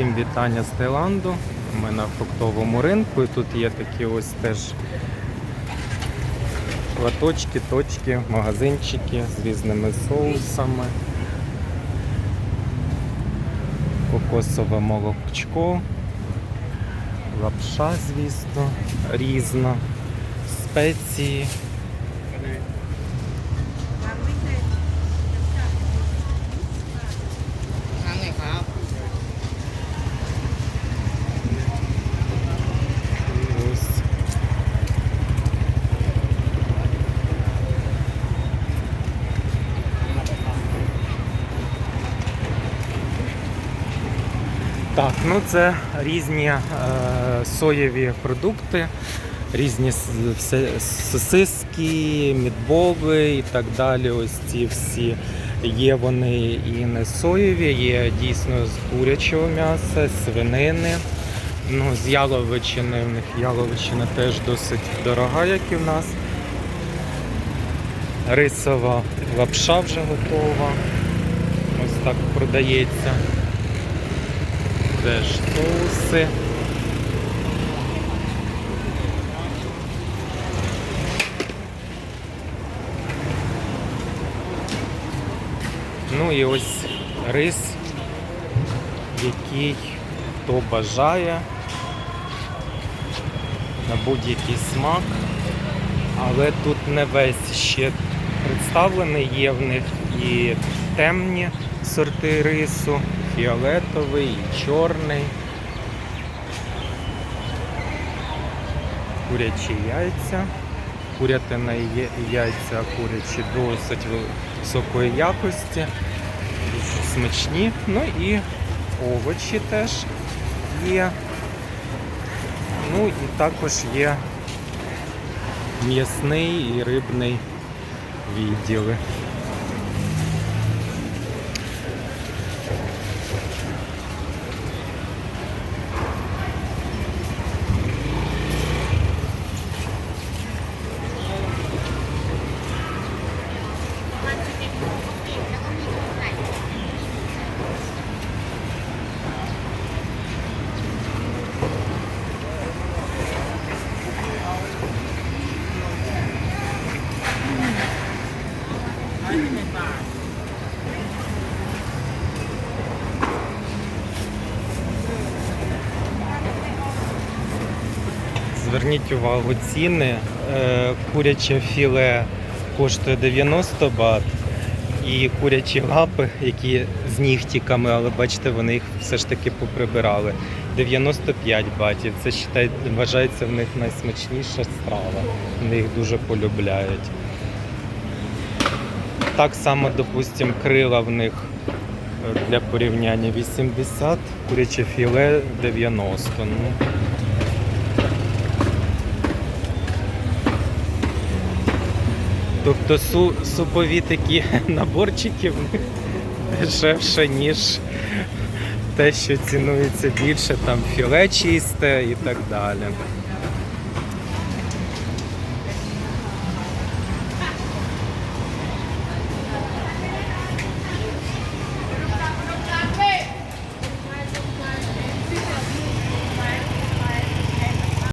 Всім вітання з Таїланду. Ми на фруктовому ринку і тут є такі ось теж латочки, точки, магазинчики з різними соусами. Кокосове молочко, лапша, звісно, різна, спеції. Ось. Так, ну це різні е, соєві продукти, різні сосиски, мідболи і так далі. Ось ці всі. Є вони і не соєві, є дійсно з курячого м'яса, свинини. Ну, з яловичини, в них яловичина теж досить дорога, як і в нас. Рисова лапша вже готова. Ось так продається. Теж соуси. Ну і ось рис, який хто бажає на будь-який смак. Але тут не весь ще представлений, є в них і темні сорти рису, фіолетовий, і чорний. Курячі яйця. Курятина і яйця курячі досить високої якості, дуже смачні. Ну і овочі теж є. Ну і також є м'ясний і рибний відділи. Зверніть увагу ціни. Е, Куряче філе коштує 90 бат. І курячі лапи, які з нігтіками, але бачите, вони їх все ж таки поприбирали. 95 батів. Це вважається в них найсмачніша страва. Вони їх дуже полюбляють. Так само, допустимо, крила в них е, для порівняння 80, куряче філе 90. Ну, Тобто су, супові такі наборчики в них дешевше, ніж те, що цінується більше, там філе чисте і так далі.